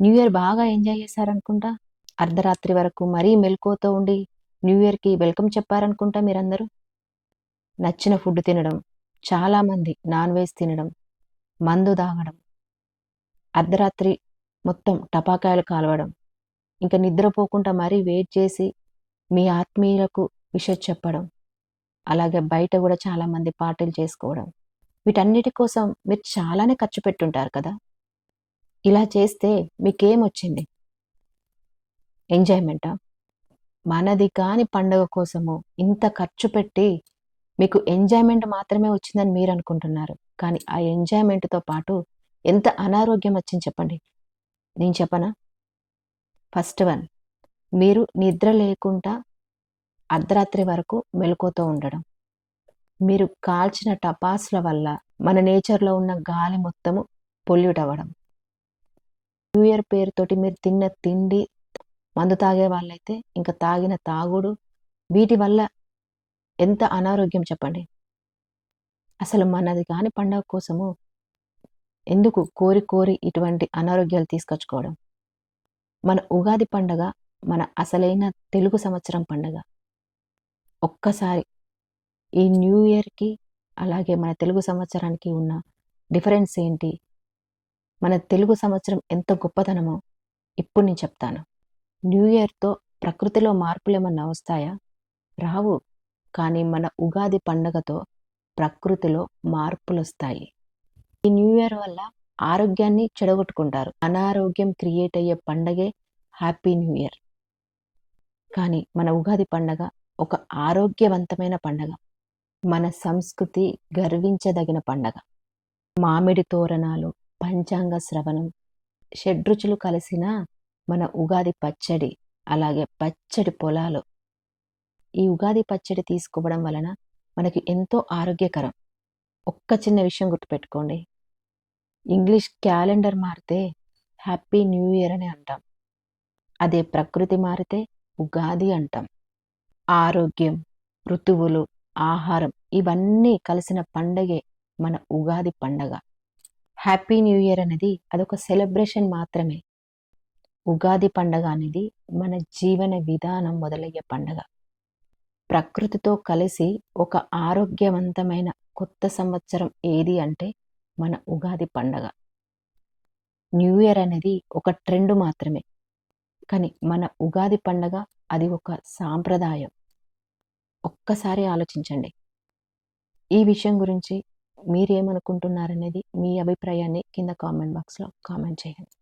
New year బాగా enjoy చేశారనుకుంటా? అర్ధరాత్రి వరకు మరీ మెలకువతో ఉండి న్యూ ఇయర్కి వెల్కమ్ చెప్పారనుకుంటా మీరందరూ? నచ్చిన ఫుడ్ తినడం చాలామంది నాన్ వెజ్ తినడం మందు తాగడం అర్ధరాత్రి మొత్తం టపాకాయలు కాలవడం ఇంకా నిద్రపోకుండా మరీ వెయిట్ చేసి మీ ఆత్మీయులకు విషయం చెప్పడం అలాగే బయట కూడా చాలామంది పార్టీలు చేసుకోవడం వీటన్నిటి కోసం మీరు చాలానే ఖర్చు పెట్టుంటారు కదా? ఇలా చేస్తే మీకేం వచ్చింది ఎంజాయ్మెంటా? మనది కాని పండగ కోసము ఇంత ఖర్చు పెట్టి మీకు ఎంజాయ్మెంట్ మాత్రమే వచ్చిందని మీరు అనుకుంటున్నారు కానీ ఆ ఎంజాయ్మెంట్తో పాటు ఎంత అనారోగ్యం వచ్చింది చెప్పండి. నేను చెప్పనా? ఫస్ట్ వన్ మీరు నిద్ర లేకుండా అర్ధరాత్రి వరకు మెలకుతో ఉండడం. మీరు కాల్చిన టపాసుల వల్ల మన నేచర్లో ఉన్న గాలి మొత్తము పొల్యూట్ అవ్వడం. న్యూ ఇయర్ పేరుతోటి మీరు తిన్న తిండి మందు తాగే వాళ్ళైతే ఇంకా తాగిన తాగుడు వీటి వల్ల ఎంత అనారోగ్యం చెప్పండి. అసలు మనది కాని పండగ కోసము ఎందుకు కోరి కోరి ఇటువంటి అనారోగ్యాలు తీసుకొచ్చుకోవడం? మన ఉగాది పండగ మన అసలైన తెలుగు సంవత్సరం పండగ. ఒక్కసారి ఈ న్యూ ఇయర్కి అలాగే మన తెలుగు సంవత్సరానికి ఉన్న డిఫరెన్స్ ఏంటి? మన తెలుగు సంవత్సరం ఎంత గొప్పతనమో ఇప్పుడు నేను చెప్తాను. న్యూ ఇయర్తో ప్రకృతిలో మార్పులేమన్నా వస్తాయా? రావు. కానీ మన ఉగాది పండగతో ప్రకృతిలో మార్పులు వస్తాయి ఈ న్యూ ఇయర్ వల్ల ఆరోగ్యాన్ని చెడగొట్టుకుంటారు. అనారోగ్యం క్రియేట్ అయ్యే పండగే హ్యాపీ న్యూ ఇయర్. కానీ మన ఉగాది పండగ ఒక ఆరోగ్యవంతమైన పండగ. మన సంస్కృతి గర్వించదగిన పండగ. మామిడి తోరణాలు పంచాంగ శ్రవణం. షడ్రుచులు కలిసిన మన ఉగాది పచ్చడి అలాగే పచ్చడి పొలాలు. ఈ ఉగాది పచ్చడి తీసుకోవడం వలన మనకి ఎంతో ఆరోగ్యకరం. ఒక్క చిన్న విషయం గుర్తుపెట్టుకోండి. ఇంగ్లీష్ క్యాలెండర్ మారితే హ్యాపీ న్యూ ఇయర్ అని అంటాం. అదే ప్రకృతి మారితే ఉగాది అంటాం. ఆరోగ్యం ఋతువులు ఆహారం ఇవన్నీ కలిసిన పండగే మన ఉగాది పండగ. హ్యాపీ న్యూ ఇయర్ అనేది అదొక సెలబ్రేషన్ మాత్రమే. ఉగాది పండగ అనేది మన జీవన విధానం మొదలయ్యే పండగ. ప్రకృతితో కలిసి ఒక ఆరోగ్యవంతమైన కొత్త సంవత్సరం ఏది అంటే మన ఉగాది పండగ. న్యూ ఇయర్ అనేది ఒక ట్రెండ్ మాత్రమే. కానీ మన ఉగాది పండగ అది ఒక సాంప్రదాయం. ఒక్కసారి ఆలోచించండి. ఈ విషయం గురించి మీరేమనుకుంటున్నారనేది మీ అభిప్రాయాన్ని కింద కామెంట్ బాక్స్లో కామెంట్ చేయండి.